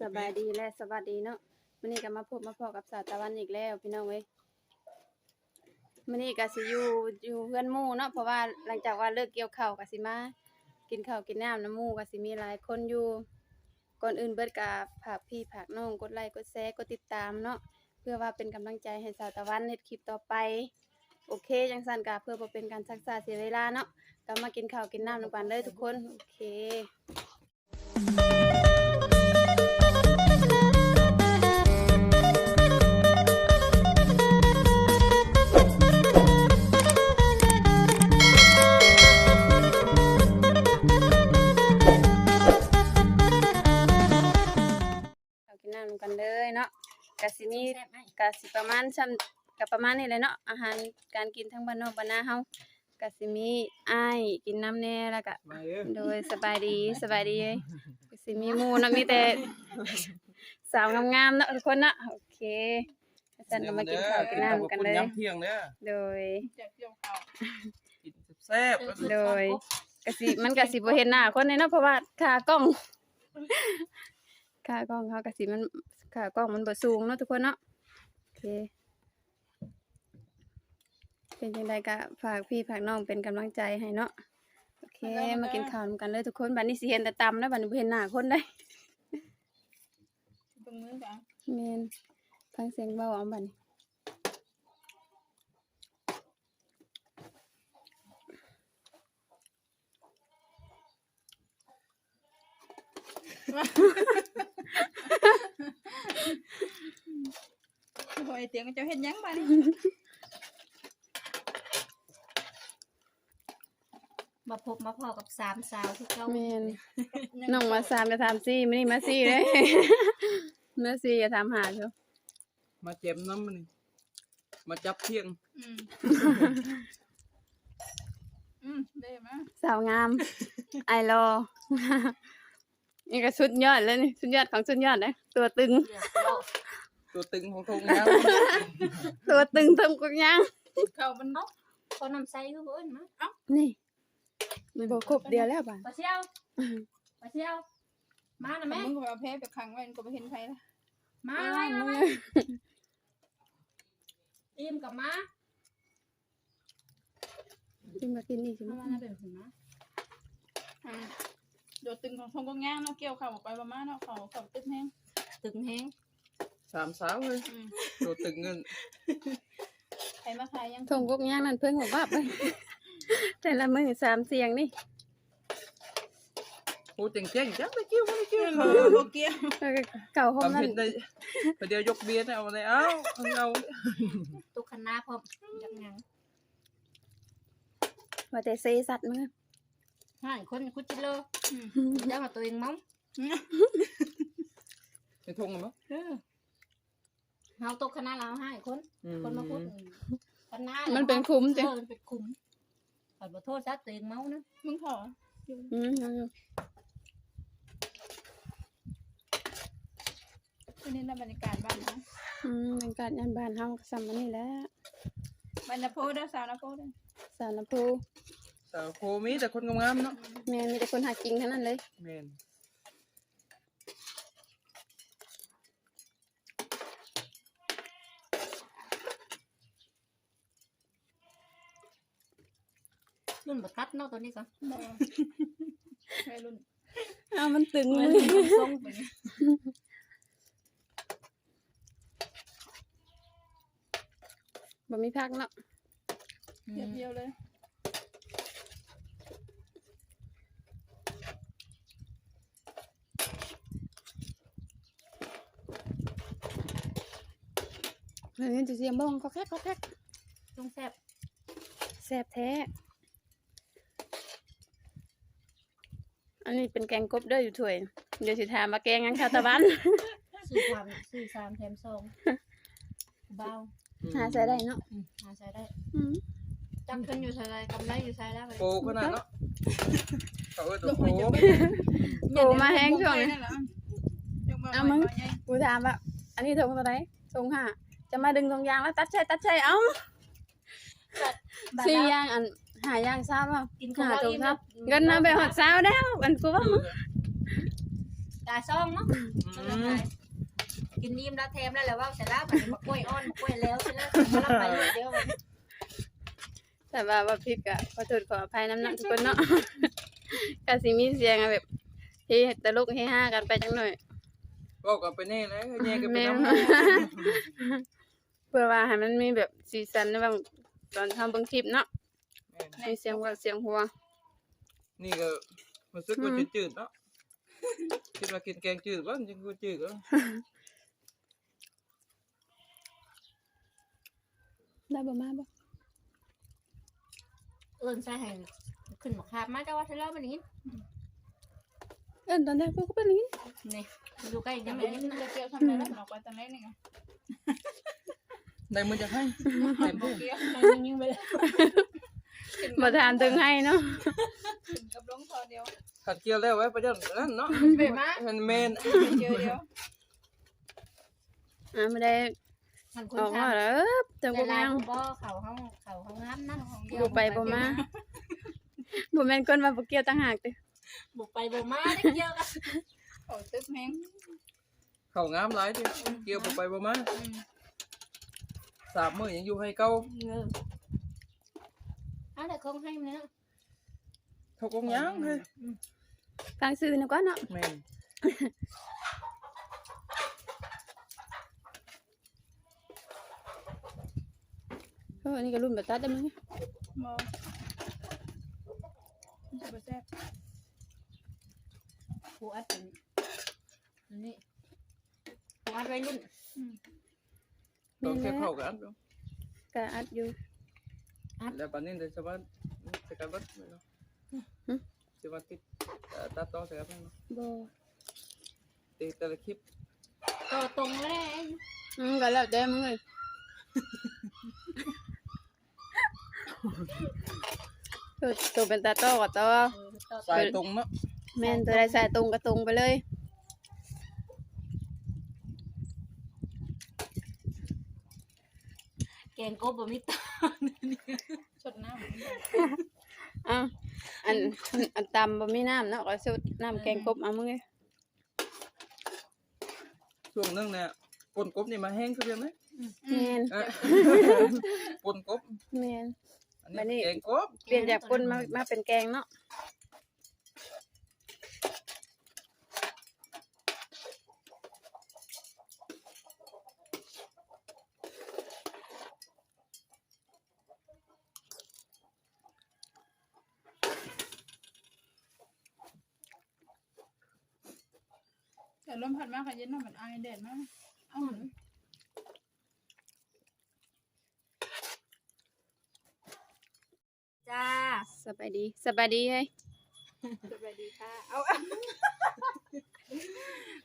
สบายดีและสวัสดีเนาะมื้อนี้ก็มาพบมาพอกับสาวตะวันอีกแล้วพี่น้องเว้ยมื้อนี้ก็สิอยู่อยู่เพื่อนหมู่เนาะเพราะว่าหลังจากว่าเลิกเกี่ยวข้าวก็สิมากินข้าวกินน้ำน้ำหมู่ก็สิมีหลายคนอยู่ก่อนอื่นเบิดก็ฝากพี่ฝากน้องกดไลค์กดแชร์กดติดตามเนาะเพื่อว่าเป็นกำลังใจให้สาวตะวันเฮ็ดคลิปต่อไป โอเคจังซั่นก็เพื่อบ่เป็นการชักษาเสียเวลาเนาะก็มากินข้าวกินน้ำนำกันเลยทุกคนโอเค นน้ำกันเลยเนาะกะสิมีกะสิประมาณซ้ำกะประมาณนี้เลยเนาะอาหารการกินทั้งบ้านนอกบ้านนาเฮากะสิมีอ้ายกินน้ำแน่แล้วก็มาเด้อโดยสบายดีสบายดีเลยกะสิมีหมู่เนาะมีแต่สาวงามๆเนาะทุกคนเนาะโอเคอาจารย์ก็มากินข้าวกินน้ำกันเลยขอบคุณำเที่ยงเด้อโดยจากเกี่ยวข้าวกินแซ่บๆแล้วก็โดยกะสิมันกะสิบ่เห็นหน้าคนเลยเนาะเพราะว่าขากล้อง ขากล้องเขากะสิมันขากล้องมันบ่สูงเนาะทุกคนเนาะโอเค เป็นจังไดก็ฝากพี่ฝากน้องเป็นกำลังใจให้เนาะโอเคมากินข้าวนำกันเลยทุกคนบัดนี้สิเห็นแต่ตำแล้วบัดนี้บ่เห็นหน้าคนได้ตรงมือกันแม่นฟังเสียงเบาเอาบัดนี้ โอ้ย เตียงเจ้าเฮ็ดหยังบ้านี่มาพบมาพอกับสามสาวที่เขาแม่น น้องมาสามจะถามซี่มื้อนี้มาซี่เลย มาซี่อย่าถามหาเจ้ามาเจ็บน้ำมันนี่มาจับเที่ยงอืมอืมได้มาสาวงาม ไอรอ นี่ก็สุดยอดเลยนี่สุดยอดของสุดยอดเลยตัวตึงเดี๋ยวเรา ตัวตึงของทงน้ตัวตึงทำกุกย่างข้าวมันเอ้าคนนำใส่คือเพิ่นมานี่มันบอกครบเดียวแล้วป่ะปลาเชียวปลาเชียว มานะแม่แม่มึงก็เอาแพ้ไปขังไว้ก็บ่เห็นไผละมาไว้มาไว้อิ่มกับมาจึงมากินนี่ใช่ไหมเอามานะเป็นหุ่นนะอ่าโดดตึงของทงก็ง่างเนาะเกี่ยวข้าวออกไปประมาณเนาะเขาเขาตึกแห้งตึงแห้งำ สามสาวเลยอืมตัวตึงเงินใครมาขายยังทงกุกย่างนั่นเพิ่งบอกว่าไปแต่ละมือสามเสียงนี่โอ้เจ๋งเจ๋งจังไปกิ้วไปกิ้วเออบ่เกี่ยวเออเก่าห้องทำนั่นเห็นได้เดี๋ยวยกเบียร์เอาเลยเอาเอาเอาตุกคณะพร้อมยังยังว่าแต่เซสัตว์มึงอะห่านคนคุจิโลอืมเดี๋ยวมาตัวเองมั้งในทงมั้ย เออเฮาตกคณะเราให้คนคนมาพูดคณะมันเป็นคุ้มจ้ะเออมันเป็นคุ้มขอโทษซะตัวเองเมานะมึงขออืมเอาอยู่อันนี้น่ะบรรยากาศบ้านนะอืมบรรยากาศยานบ้านเฮาก็ซ้ำมันนี่แหละบรรณโพเด้อสาวนะโพเด้อสารภูสาวโคมีแต่คนงามๆเนาะแม่นมีแต่คนหากินเท่านั้นเลย แมน รุ่นบัตัดเนาะตัวนี้ก็บ่วัยรุ่นเอามันตึงเลมันยมันทรงไปนี่บ่มีพักเนาะเพียวๆเลยเฮ้ยจะเสียงบ้องก็แคกก็แคกทรงแซ่บแซ่บแท้ นนี้เป็นแกงกบเด้ออยู่ถ้วยเดี๋ยวสิถามมาแกงหยังชาวตะวันสื่อความสื่อสามแถมสองเบาหาใส่ได้เนาะอืมหาใช้ได้อืมจังขึ้นอยู่ใช้ได้กำไรอยู่ใช้ได้ไปโปขนาดเนาะเขาเออตัวโปโกมาแห้งช่วงนี้นี้ เอามึง กูถามว่าอันนี้ทงตัวไหนทงห้าจะมาดึงทงยางแล้วตัดใช่ตัดใช่เอ้าสี่ยางอัน หายางทราบว่ากินของหาเราทงอิ่มทราบเงินนะไปหอดสาวแล้วอันกูว่ามึงตาซ่องเนาะอืมกินนิ่มแล้วแถมแล้วแล้วว่าเสร็จแล้วมันมากล้วยอ่อนมากล้วยแล้วเสร็จแล้วเราไปเลยเดี๋ยวมันแต่ว่าว่าผิดก็ขอโทษขออภัยน้ำหนักทุกคนเนาะก็สิมีเสียงอะแบบเฮตลกเฮฮากันไปจังหน่อยก็กันไปแน่แล้วแย่กันไปแม่น้ำเพื่อว่าให้มันมีแบบสีสันในบางตอนทำเบางคลิปเนาะแม่นมีเสียงหัวเสียงหัว นี่ก็รู้สึกว่าจืดๆเนาะคิดว่ากินแกงจืดบ้างจังกูจืดก็ได้บ่มาบ่เอิ้นใส่ให้ขึ้นมาคาบมาแต่ว่าเสร็จแล้วมันนี้เอิ้นตอนแรกกูก็เป็นอย่างนี้นี่อยู่ใกล้ยังยังไม่ไม่ยินได้นะจะเกี่ยวทำอะไรแล้วออกไปตอนแรกนี่ไงได้มือจะให้เต็มที่เกี่ยวยิงไปเล ยบ่ทานถึงให้เนาะถึงกับลงทอเดียวขัดเกลียวแล้วไว้ประเดี๋ยวนั้นเนาะไปมามันเมนเดียวเดียวอ่าไม่ได้มันคนออกทมาแล้วเอิบเจังำบ่เวลายังบ่เขาเขาเขาเขางามนะบ่ไปบ่มาบ่แม่นคนว่าบ่เกี่ยวต่างหากติบุกไปบ่มาได้เยอะกันเขาตึกแห้งเขางามหลายทีเกี่ยวบ่ไปบ่มาสามมื้อยังอยู่ให้เก่า เออเอาแต่คงให้มันเนาะเขากงยังเฮ้ยฟังซื่อนะก่อนเนาะแม่นเอออันนี้ก็รุ่นแบบตัดได้มั้ยมองจะไปแซ่บผู้อัดเป็นอันนี่ผู้อัดวัยรุ่นต้องแค่เข้ากันเนาะก็อัดอยู่แล้วปานนี้เดี๋ยวจะว่าจะกันบัดเนาะจะว่าติดเอ่อตัดต่อใส่กันเนาะบ่ติดแต่ละคลิปต่อตรงเลยอืมก็แล้วแต่มึงเลยตัวตัวเป็นตาโต้ก็โตอต่อสายตรงเนาะแม่นตัวใดใส่ตรงก็ตรงไปเลย แกงกบบ่มีต่อสดน้ำอ้าวอันอันตำบ่มีน้ำเนาะก็สุดน้ำแกงกบเอามึงเลยช่วงนึงเนี่ยปนกบนี่มาแห้งคือยังไงแม่นเอ้ยปนกบแม่นอันบัดนี้นี้แกงกบเปลี่ยนจากป่นมามาเป็นแกงเนาะ แต่ลมพัดมากค่ะเย็นมากเหมือนไอแดดมากเอาหนจ้าสบายดีสบายดีเฮ้ยสวัสดีค่ะ เอา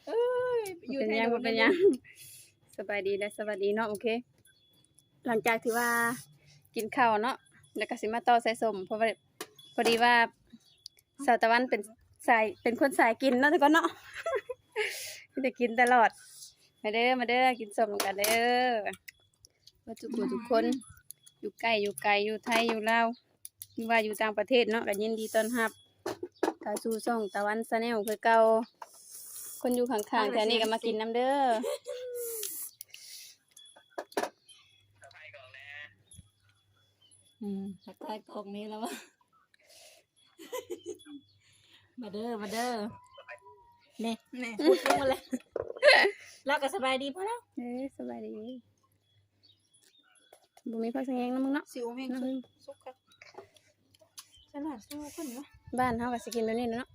เอ้ยอยู่เป็นไทยังโดบ่นเป็นเลยังสบายดีและสวัสดีเนาะโอเค หลังจากที่ว่ากินข้าวเนาะแล้วก็สิมาต่อใส่สมเพราะว่าพอดีว่าสาวตะวันเป็นสายเป็นคนสายกินเนาะทุกคนเนาะ จะกินตลอด มาเด้อมาเด้อกินสมกันเด้อว่าทุกคนทุกคน อยู่ใกล้อยู่ไกลอยู่ไทยอยู่ลาวหรือว่าอยู่ต่างประเทศเนาะก็ยินดีต้อนรับเข้าสู่ช่องตะวันซาแนลคือเก่าคนอยู่ข้างๆแถวนี้ก็มากินน้ำเด้ออืมทักทายกองนี้แล้ววะ มาเด้อ มาเด้อ นี่นี่พูดลงมาเลยแล้วก็สบายดีพอแล้วเอ้ยสบายดีบุมีพักสังเงนะมึงเนาะสิวแห้งสุกสุกค่ะฉลาดสู้ขึ้นเนาะบ้านเฮาก็สิกินแบบนี้เนาะ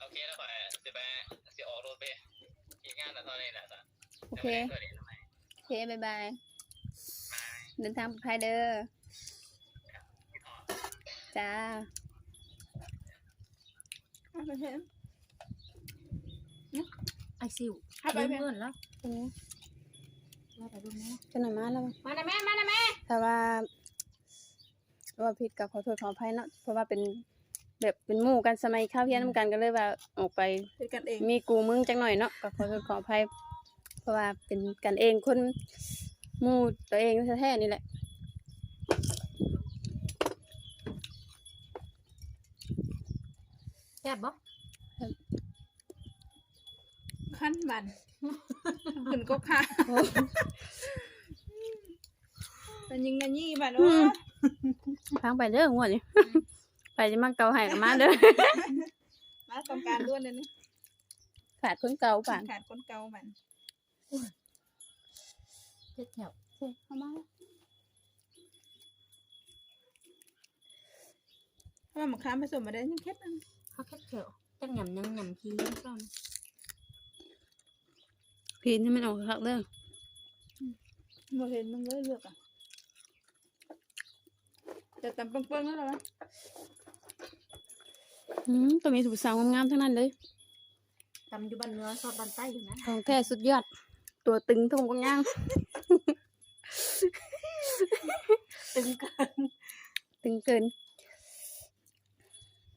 โอเคแล้วข่อยสิไปสิออกรถไปอีกงานแต่ตอนนี้แหละจ้ะโอเคเดี๋ยวไม่ได้เกิดเหตุทำไมโอเคบ๊ายบายเดินทางปลอดภัยเด้อ จ้าเอาไปเถอะไอซิวเอาไปเพื่เถออะนแล้วเป็นไงแล้วไปดูแม่จะหน่อยมาแล้วบ่มานะแม่ มานะแม่ถ้าว่าว่าผิดกับขอโทษขออภัยเนาะเพราะว่าเป็นแบบเป็นหมู่กันสมัยข้าวเฮียนนำกันก็เลยว่าออกไปเป็นกันเองมีกูมึงจังหน่อยเนาะก็ขอโทษขออภัยเพราะว่าเป็นกันเองคนหมู่ตัวเองแท้ๆนี่แหละ แซ่บบ่ขั้นบันขึ้นก็ค่ะแต่ยิงกันยี่บันโอ้ฟังไปเด้องวดนี้ไปจะมาเกาให้กับมาเด้อมาต้องการด้วนเลยนี่ขาดคนเก่าป่านขาดคนเก่าบันเจ็ดแถวเอามาถ้ามันค้ามผสมมาได้ยังแค่นึง เขาแค่แถวจังหยำยังหยำขี้ซ้อนพีนให้มันออกคักเด้อบ่เห็นมันเลยเลือกอะจะตำเปิ้งๆแล้วเหรอวะอืมตัวมีถูกสาวงามๆทั้งนั้นเลยตำอยู่บ้านเนื้อซอสบ้านใต้อยู่นะของแท้สุดยอด ตัวตึงทุ่งกงย่างตึงเกิน ตึงเกิน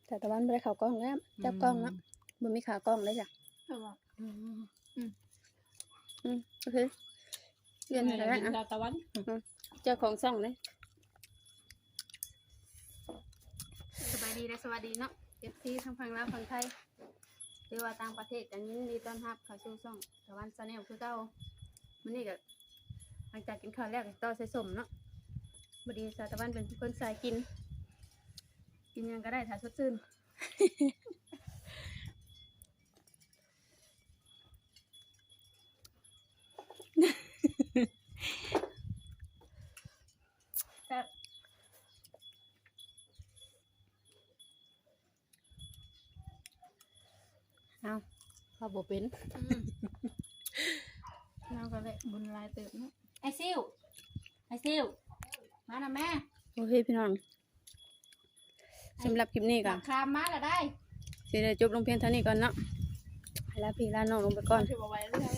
แต่ตะวันไม่ได้ข่าวกล้องแล้วจับกล้องแล้วมันมีขากล้องเลยจ้ะเอาบ่อืมอืมโอเคเรียนอะไรกินอะดาวตะวันเจ้าของซ่องเลยสบายดีและสวัสดีเนาะเอฟซีทั้งฝั่งลาวฝั่งไทยหรือว่าต่างประเทศกันยินดีต้อนรับเข้าสู่ช่องตะวันซาแนลคือเก่ามื้อนี้ก็หลังจากกินข้าวแล้วก็ต่อใส่สมเนาะบดีสาวตะวันเป็นคนสายกิน กินหยังก็ได้ถ้าสดชื่นแซ่บเอาพอบ่เป็นเราก็เลยบุญหลายเติบเนาะไอซิวไอซิวมานะแม่ โอเคพี่น้อง สำหรับคลิปนี้ก็บักคามมาแล้วได้สิได้จบลงเพียงเท่านี้ก่อนเนาะให้ลาพี่ลาน้องลงไปก่อนถือว่าไว้เรื่อย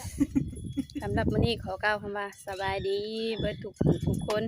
ๆสำหรับมื้อนี้ขอกล่าวคำว่าสบายดี เบิดทุกผู้ทุกคน